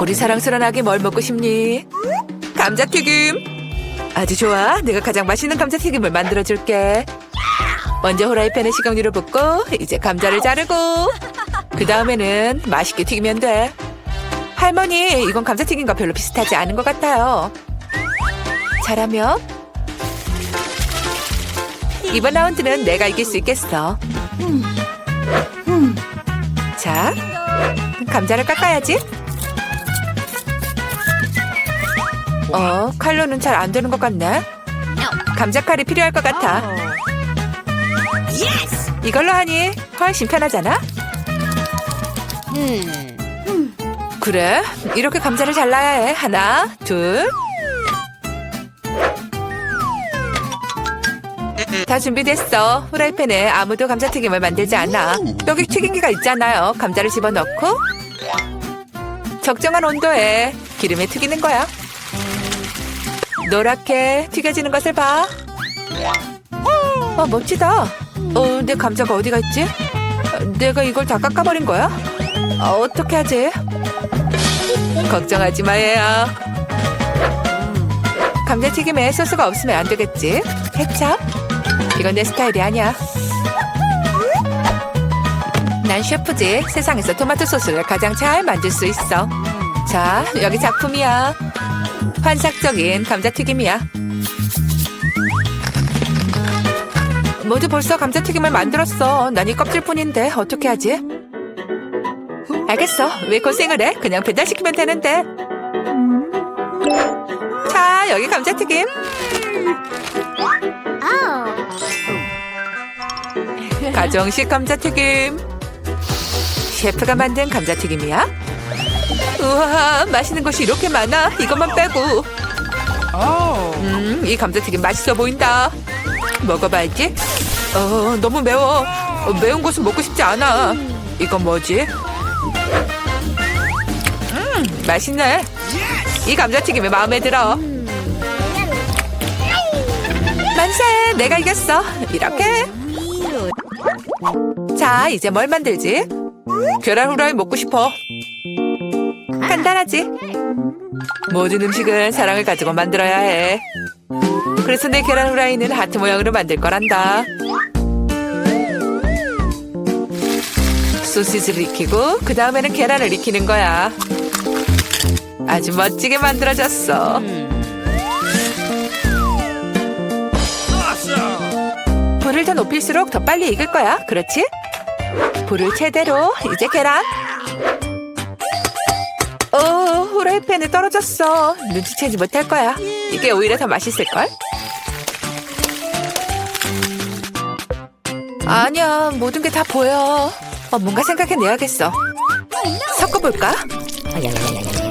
우리 사랑스러운 아기 뭘 먹고 싶니? 감자튀김. 아주 좋아. 내가 가장 맛있는 감자튀김을 만들어줄게. 먼저 후라이팬에 식용유를 붓고 이제 감자를 자르고 그 다음에는 맛있게 튀기면 돼. 할머니, 이건 감자튀김과 별로 비슷하지 않은 것 같아요. 잘하면 이번 라운드는 내가 이길 수 있겠어. 자, 감자를 깎아야지. 어, 칼로는 잘 안 되는 것 같네. 감자 칼이 필요할 것 같아. 이걸로 하니 훨씬 편하잖아. 그래, 이렇게 감자를 잘라야 해. 하나, 둘. 다 준비됐어. 후라이팬에 아무도 감자튀김을 만들지 않아. 여기 튀김기가 있잖아요. 감자를 집어넣고 적정한 온도에 기름에 튀기는 거야. 노랗게 튀겨지는 것을 봐. 아, 멋지다. 어, 내 감자가 어디가 있지? 어, 내가 이걸 다 깎아버린 거야? 어, 어떻게 하지? 걱정하지 마, 얘야. 감자튀김에 소스가 없으면 안 되겠지? 케찹? 이건 내 스타일이 아니야. 난 셰프지. 세상에서 토마토 소스를 가장 잘 만들 수 있어. 자, 여기 작품이야. 환상적인 감자튀김이야. 모두 벌써 감자튀김을 만들었어. 난 이 껍질뿐인데 어떻게 하지? 알겠어. 왜 고생을 해? 그냥 배달시키면 되는데. 자, 여기 감자튀김. 가정식 감자튀김. 셰프가 만든 감자튀김이야? 우와, 맛있는 것이 이렇게 많아. 이것만 빼고. 음, 이 감자튀김 맛있어 보인다. 먹어봐야지. 어, 너무 매워. 어, 매운 것은 먹고 싶지 않아. 이건 뭐지? 음, 맛있네. 이 감자튀김이 마음에 들어. 만세! 내가 이겼어. 이렇게. 자, 이제 뭘 만들지? 계란 후라이 먹고 싶어. 간단하지? 모든 음식은 사랑을 가지고 만들어야 해. 그래서 내 계란 후라이는 하트 모양으로 만들 거란다. 소시지를 익히고 그 다음에는 계란을 익히는 거야. 아주 멋지게 만들어졌어. 불을 더 높일수록 더 빨리 익을 거야. 그렇지? 불을 최대로 이제 계란. 어, 후라이팬에 떨어졌어. 눈치채지 못할 거야. 이게 오히려 더 맛있을 걸? 아니야, 모든 게 다 보여. 어, 뭔가 생각해내야겠어. 섞어볼까?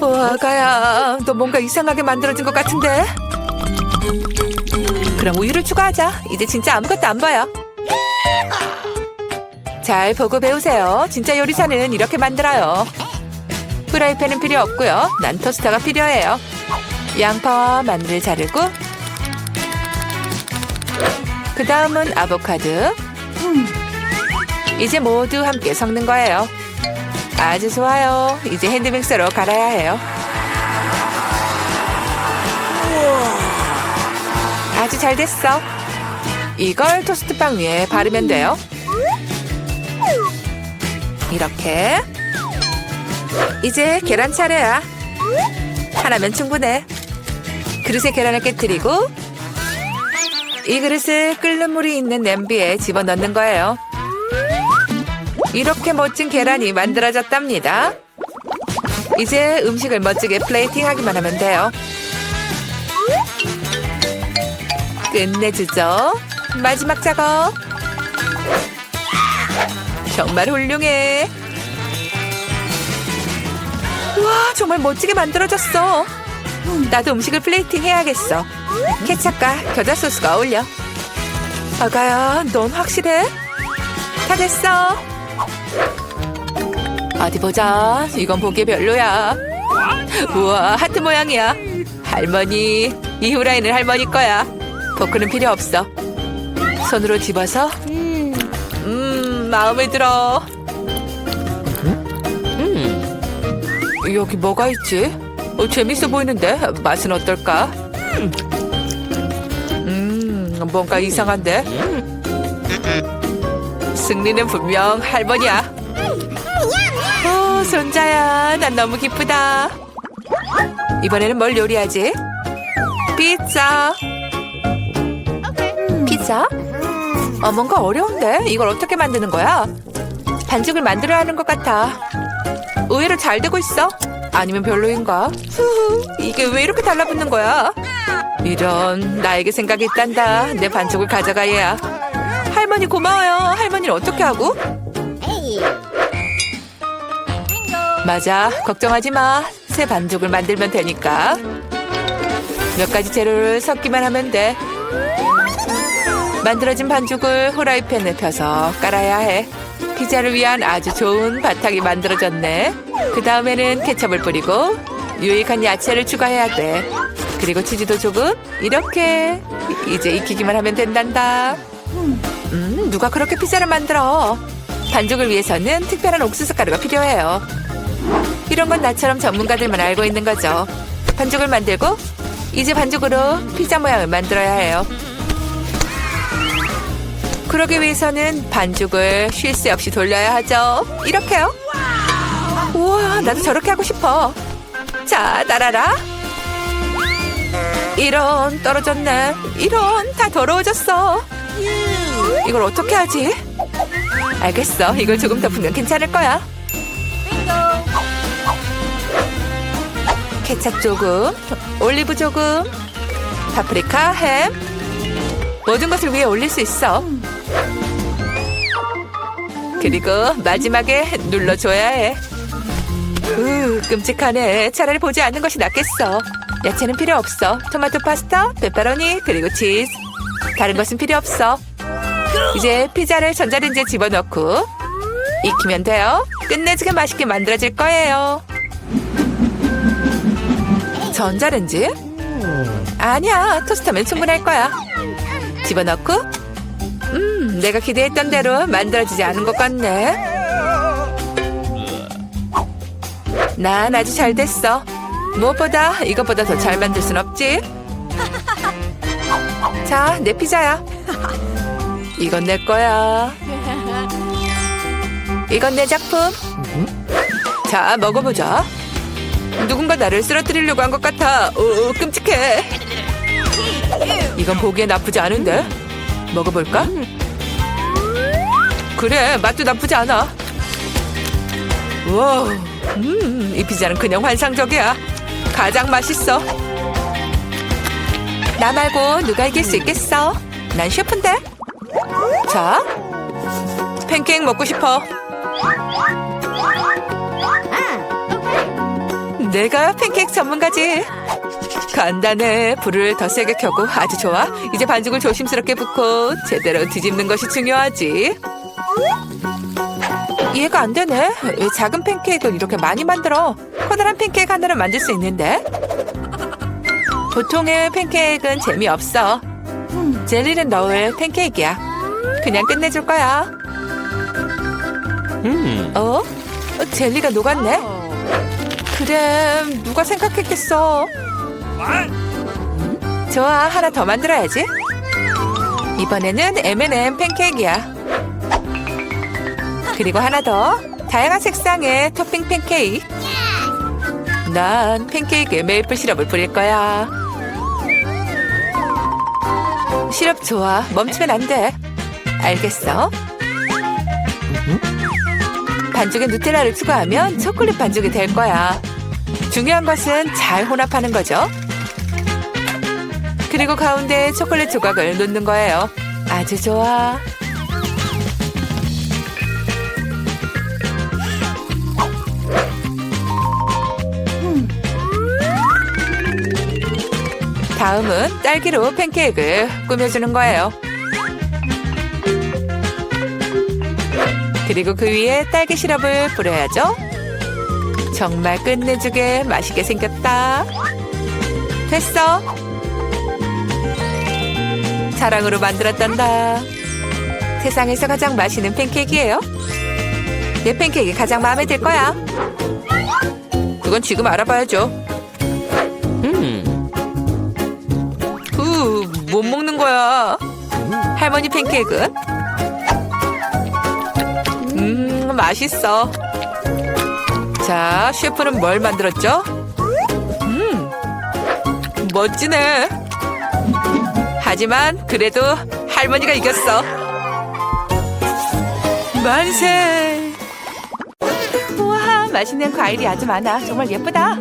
우와, 가야, 너 뭔가 이상하게 만들어진 것 같은데? 그럼 우유를 추가하자. 이제 진짜 아무것도 안 보여. 잘 보고 배우세요. 진짜 요리사는 이렇게 만들어요. 프라이팬은 필요 없고요. 난 토스터가 필요해요. 양파와 마늘 자르고 그 다음은 아보카도 이제 모두 함께 섞는 거예요. 아주 좋아요. 이제 핸드믹서로 갈아야 해요. 아주 잘 됐어. 이걸 토스트빵 위에 바르면 돼요. 이렇게. 이제 계란 차례야. 하나면 충분해. 그릇에 계란을 깨뜨리고 이 그릇을 끓는 물이 있는 냄비에 집어넣는 거예요. 이렇게 멋진 계란이 만들어졌답니다. 이제 음식을 멋지게 플레이팅 하기만 하면 돼요. 끝내주죠. 마지막 작업. 정말 훌륭해. 와, 정말 멋지게 만들어졌어. 나도 음식을 플레이팅 해야겠어. 케찹과 겨자 소스가 어울려. 아가야, 넌 확실해? 다 됐어. 어디 보자. 이건 보기 별로야. 우와, 하트 모양이야. 할머니, 이 후라이는 할머니 거야. 포크는 필요 없어. 손으로 집어서. 음, 마음에 들어. 여기 뭐가 있지? 어, 재밌어 보이는데 맛은 어떨까? 음, 뭔가 이상한데. 승리는 분명 할머니야. 어, 손자야, 난 너무 기쁘다. 이번에는 뭘 요리하지? 피자. 피자? 어, 뭔가 어려운데? 이걸 어떻게 만드는 거야? 반죽을 만들어야 하는 것 같아. 의외로 잘 되고 있어. 아니면 별로인가? 후후, 이게 왜 이렇게 달라붙는 거야? 이런, 나에게 생각이 있단다. 내 반죽을 가져가, 얘야. 할머니 고마워요. 할머니는 어떻게 하고? 맞아. 걱정하지 마. 새 반죽을 만들면 되니까. 몇 가지 재료를 섞기만 하면 돼. 만들어진 반죽을 후라이팬에 펴서 깔아야 해. 피자를 위한 아주 좋은 바탕이 만들어졌네. 그 다음에는 케첩을 뿌리고 유익한 야채를 추가해야 돼. 그리고 치즈도 조금 이렇게 이제 익히기만 하면 된단다. 음, 누가 그렇게 피자를 만들어? 반죽을 위해서는 특별한 옥수수 가루가 필요해요. 이런 건 나처럼 전문가들만 알고 있는 거죠. 반죽을 만들고 이제 반죽으로 피자 모양을 만들어야 해요. 그러기 위해서는 반죽을 쉴 새 없이 돌려야 하죠. 이렇게요. 우와, 나도 저렇게 하고 싶어. 자, 따라라. 이런, 떨어졌네. 이런, 다 더러워졌어. 이걸 어떻게 하지? 알겠어. 이걸 조금 더 풀면 괜찮을 거야. 케찹 조금, 올리브 조금, 파프리카, 햄. 모든 것을 위에 올릴 수 있어. 그리고 마지막에 눌러줘야 해. 으, 끔찍하네. 차라리 보지 않는 것이 낫겠어. 야채는 필요 없어. 토마토 파스타, 페퍼로니, 그리고 치즈. 다른 것은 필요 없어. 이제 피자를 전자레인지에 집어넣고 익히면 돼요. 끝내주게 맛있게 만들어질 거예요. 전자레인지? 아니야, 토스터면 충분할 거야. 집어넣고 음, 내가 기대했던 대로 만들어지지 않은 것 같네. 난 아주 잘 됐어. 무엇보다 이것보다 더 잘 만들 순 없지. 자, 내 피자야. 이건 내 거야. 이건 내 작품. 자, 먹어보자. 누군가 나를 쓰러뜨리려고 한 것 같아. 오, 끔찍해. 이건 보기에 나쁘지 않은데? 먹어볼까? 그래, 맛도 나쁘지 않아. 와, 음, 이 피자는 그냥 환상적이야. 가장 맛있어. 나 말고 누가 이길 수 있겠어? 난 셰프인데. 자, 팬케이크 먹고 싶어. 내가 팬케이크 전문가지. 간단해. 불을 더 세게 켜고 아주 좋아. 이제 반죽을 조심스럽게 붓고 제대로 뒤집는 것이 중요하지. 이해가 안 되네. 왜 작은 팬케이크를 이렇게 많이 만들어? 커다란 팬케이크 하나를 만들 수 있는데? 보통의 팬케이크는 재미없어. 젤리는 넣을 팬케이크야. 그냥 끝내줄 거야. 어? 어, 젤리가 녹았네? 그래, 누가 생각했겠어. 좋아, 하나 더 만들어야지. 이번에는 M&M 팬케이크야. 그리고 하나 더. 다양한 색상의 토핑 팬케이크. 난 팬케이크에 메이플 시럽을 뿌릴 거야. 시럽 좋아. 멈추면 안 돼. 알겠어. 반죽에 누텔라를 추가하면 초콜릿 반죽이 될 거야. 중요한 것은 잘 혼합하는 거죠. 그리고 가운데 초콜릿 조각을 놓는 거예요. 아주 좋아. 다음은 딸기로 팬케이크를 꾸며주는 거예요. 그리고 그 위에 딸기 시럽을 뿌려야죠. 정말 끝내주게 맛있게 생겼다. 됐어. 사랑으로 만들었단다. 세상에서 가장 맛있는 팬케이크예요. 내 팬케이크 가장 마음에 들 거야. 그건 지금 알아봐야죠. 음. 후, 못 먹는 거야. 할머니 팬케이크는? 음, 맛있어. 자, 셰프는 뭘 만들었죠? 음, 멋지네. 하지만 그래도 할머니가 이겼어. 만세! 우와, 맛있는 과일이 아주 많아. 정말 예쁘다.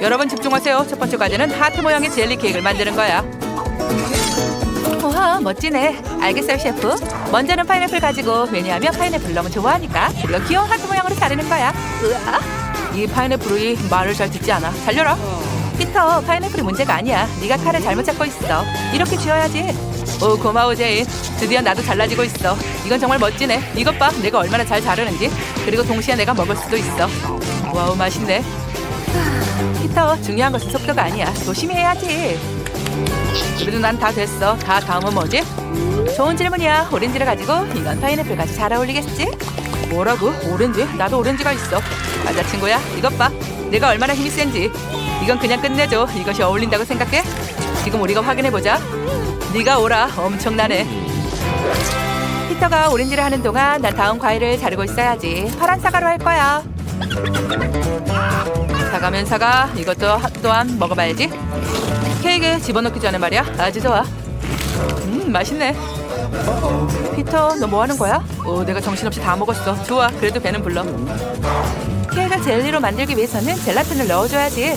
여러분 집중하세요. 첫 번째 과제는 하트 모양의 젤리 케이크를 만드는 거야. 우와 멋지네. 알겠어요 셰프. 먼저는 파인애플 가지고 왜냐하면 파인애플 너무 좋아하니까 그리고 귀여운 하트 모양으로 자르는 거야. 으아. 이 파인애플이 말을 잘 듣지 않아. 달려라. 피터 파인애플이 문제가 아니야. 네가 칼을 잘못 잡고 있어. 이렇게 쥐어야지. 오 고마워 제인. 드디어 나도 잘라지고 있어. 이건 정말 멋지네. 이것 봐. 내가 얼마나 잘 자르는지. 그리고 동시에 내가 먹을 수도 있어. 와우 맛있네. 피터 중요한 것은 속도가 아니야. 조심히 해야지. 그래도 난 다 됐어. 다 다음은 뭐지? 좋은 질문이야. 오렌지를 가지고 이건 파인애플 같이 잘 어울리겠지? 뭐라고? 오렌지? 나도 오렌지가 있어. 맞아 친구야 이것 봐. 내가 얼마나 힘이 센지. 이건 그냥 끝내줘. 이것이 어울린다고 생각해? 지금 우리가 확인해 보자. 네가 오라. 엄청나네. 피터가 오렌지를 하는 동안 난 다음 과일을 자르고 있어야지. 파란 사과로 할 거야 사과면 사과 이것도 하- 또한 먹어봐야지. 케이크에 집어넣기 전에 말이야? 아주 좋아. 음 맛있네. 피터 너 뭐 하는 거야? 오 내가 정신없이 다 먹었어. 좋아 그래도 배는 불러. 케이크 젤리로 만들기 위해서는 젤라틴을 넣어줘야지.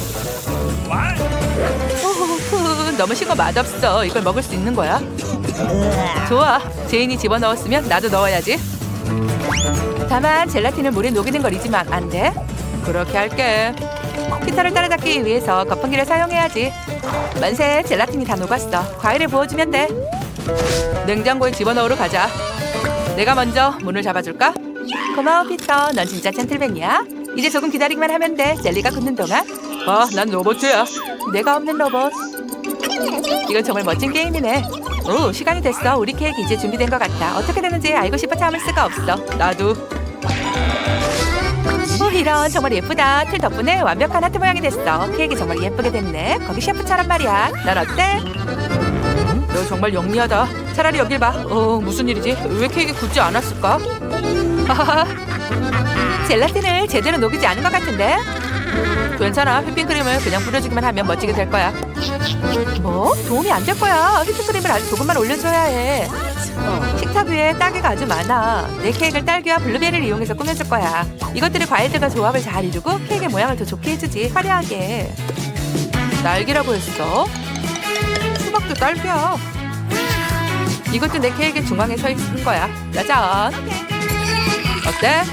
오호호 너무 신거 맛없어. 이걸 먹을 수 있는 거야? 좋아 제인이 집어넣었으면 나도 넣어야지. 다만 젤라틴을 물에 녹이는 걸 잊으면 안 돼. 그렇게 할게. 피터를 따라잡기 위해서 거품기를 사용해야지. 만세, 젤라틴이 다 녹았어. 과일을 부어주면 돼. 냉장고에 집어넣으러 가자. 내가 먼저 문을 잡아줄까? 고마워, 피터. 넌 진짜 젠틀맨이야. 이제 조금 기다리기만 하면 돼. 젤리가 굳는 동안. 아, 난 로봇이야. 내가 없는 로봇. 이건 정말 멋진 게임이네. 오, 시간이 됐어. 우리 케이크 이제 준비된 것 같아. 어떻게 되는지 알고 싶어 참을 수가 없어. 나도. 오, 이런 정말 예쁘다. 틀 덕분에 완벽한 하트 모양이 됐어. 케이크 정말 예쁘게 됐네. 거기 셰프처럼 말이야. 넌 어때? 너 정말 영리하다. 차라리 여길 봐. 어, 무슨 일이지? 왜 케이크 굳지 않았을까? 젤라틴을 제대로 녹이지 않은 것 같은데? 괜찮아. 휘핑크림을 그냥 뿌려주기만 하면 멋지게 될 거야. 뭐? 도움이 안 될 거야. 휘핑크림을 아주 조금만 올려줘야 해. 식탁 위에 딸기가 아주 많아. 내 케이크를 딸기와 블루베리를 이용해서 꾸며줄 거야. 이것들이 과일들과 조합을 잘 이루고 케이크의 모양을 더 좋게 해주지. 화려하게. 딸기라고 했어? 수박도 딸기야. 이것도 내 케이크 중앙에 서 있는 거야. 짜잔. 어때?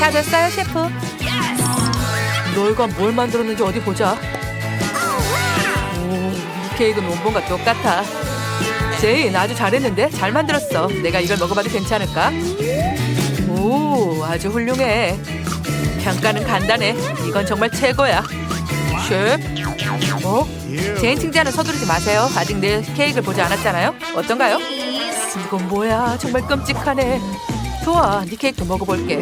다 됐어요, 셰프. 너희가 뭘 만들었는지 어디 보자. 오, 이 케이크는 원본과 똑같아. 제인 아주 잘했는데 잘 만들었어. 내가 이걸 먹어봐도 괜찮을까? 오, 아주 훌륭해. 평가는 간단해. 이건 정말 최고야. 셰프? 어? 제인 칭찬은 서두르지 마세요. 아직 내 케이크를 보지 않았잖아요. 어떤가요? 이건 뭐야? 정말 끔찍하네. 좋아, 네 케이크도 먹어볼게.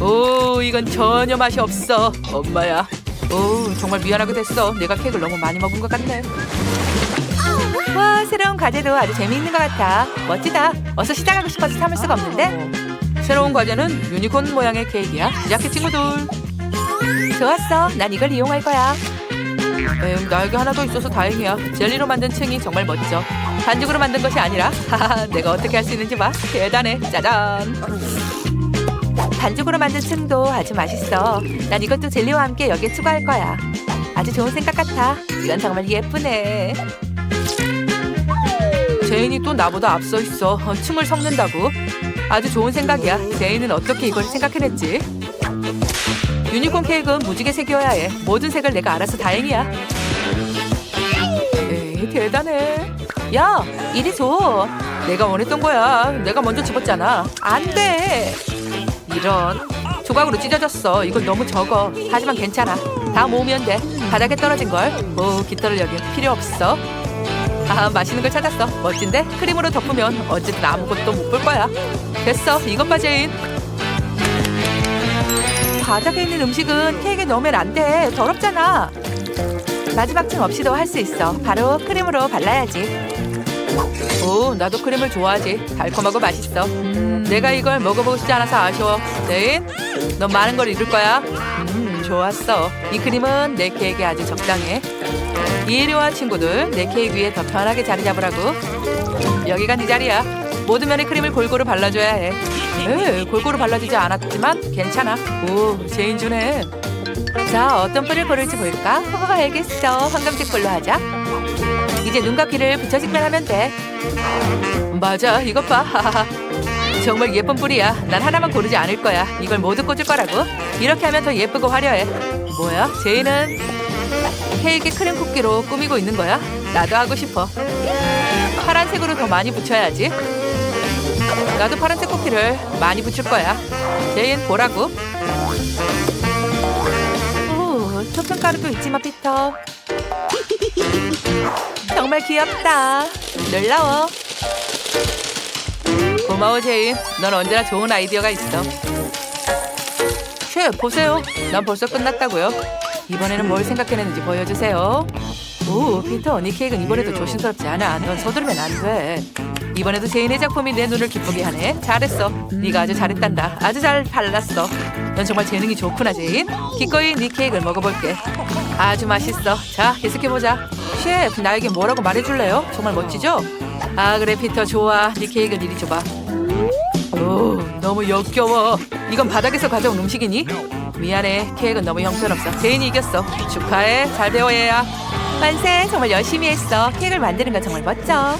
오, 이건 전혀 맛이 없어. 엄마야. 오, 정말 미안하게 됐어. 내가 케이크를 너무 많이 먹은 것 같네. 와, 새로운 과제도 아주 재미있는 것 같아. 멋지다. 어서 시작하고 싶어서 참을 수가 없는데. 새로운 과제는 유니콘 모양의 케이크야. 시작해 친구들. 좋았어. 난 이걸 이용할 거야. 에휴, 날개 하나 더 있어서 다행이야. 젤리로 만든 층이 정말 멋져. 반죽으로 만든 것이 아니라, 하하, 내가 어떻게 할 수 있는지 봐. 대단해. 짜잔. 반죽으로 만든 층도 아주 맛있어. 난 이것도 젤리와 함께 여기에 추가할 거야. 아주 좋은 생각 같아. 이건 정말 예쁘네. 제인이 또 나보다 앞서 있어. 어, 층을 섞는다고. 아주 좋은 생각이야. 제인은 어떻게 이걸 생각해냈지? 유니콘 케이크는 무지개 색이어야 해. 모든 색을 내가 알아서 다행이야. 에이, 대단해. 야, 이리 줘. 내가 원했던 거야. 내가 먼저 집었잖아. 안 돼. 이런. 조각으로 찢어졌어. 이건 너무 적어. 하지만 괜찮아. 다 모으면 돼. 바닥에 떨어진 걸. 오, 깃털을 여기 필요 없어. 아, 맛있는 걸 찾았어. 멋진데? 크림으로 덮으면 어쨌든 아무것도 못 볼 거야. 됐어. 이것 봐, 제인. 바닥에 있는 음식은 케이크에 넣으면 안 돼. 더럽잖아. 마지막 층 없이도 할 수 있어. 바로 크림으로 발라야지. 오, 나도 크림을 좋아하지. 달콤하고 맛있어. 음, 내가 이걸 먹어보고 싶지 않아서 아쉬워. 네인, 넌 많은 걸 잃을 거야. 음, 좋았어. 이 크림은 내 케이크에 아주 적당해. 이혜리와 친구들, 내 케이크 위에 더 편하게 자리 잡으라고. 여기가 네 자리야. 모든 면에 크림을 골고루 발라줘야 해. 에, 골고루 발라주지 않았지만 괜찮아. 오, 제인 주네. 자, 어떤 뿔을 고를지 볼까? 어, 알겠어. 황금색 뿔로 하자. 이제 눈과 귀를 붙여주기만 하면 돼. 맞아, 이것 봐. 정말 예쁜 뿔이야. 난 하나만 고르지 않을 거야. 이걸 모두 꽂을 거라고. 이렇게 하면 더 예쁘고 화려해. 뭐야? 제이는 케이크 크림 쿠키로 꾸미고 있는 거야? 나도 하고 싶어. 파란색으로 더 많이 붙여야지. 나도 파란색 쿠키를 많이 붙일 거야. 제인 보라고. 오, 토핑가루도 있지만 피터. 정말 귀엽다. 놀라워. 고마워 제인. 넌 언제나 좋은 아이디어가 있어. 쉐 보세요. 난 벌써 끝났다고요. 이번에는 뭘 생각해냈는지 보여주세요. 오 피터 네 케이크는 이번에도 조심스럽지 않아. 넌 서두르면 안 돼. 이번에도 제인의 작품이 내 눈을 기쁘게 하네. 잘했어. 네가 아주 잘했단다. 아주 잘 발랐어. 넌 정말 재능이 좋구나 제인. 기꺼이 네 케이크를 먹어볼게. 아주 맛있어. 자 계속해보자. 셰프 나에게 뭐라고 말해줄래요? 정말 멋지죠? 아 그래 피터 좋아. 네 케이크를 이리 줘봐. 오, 너무 역겨워. 이건 바닥에서 가져온 음식이니? 미안해. 케이크는 너무 형편없어. 제인이 이겼어. 축하해. 잘 배워 얘야. 만세. 정말 열심히 했어. 케이크를 만드는 건 정말 멋져.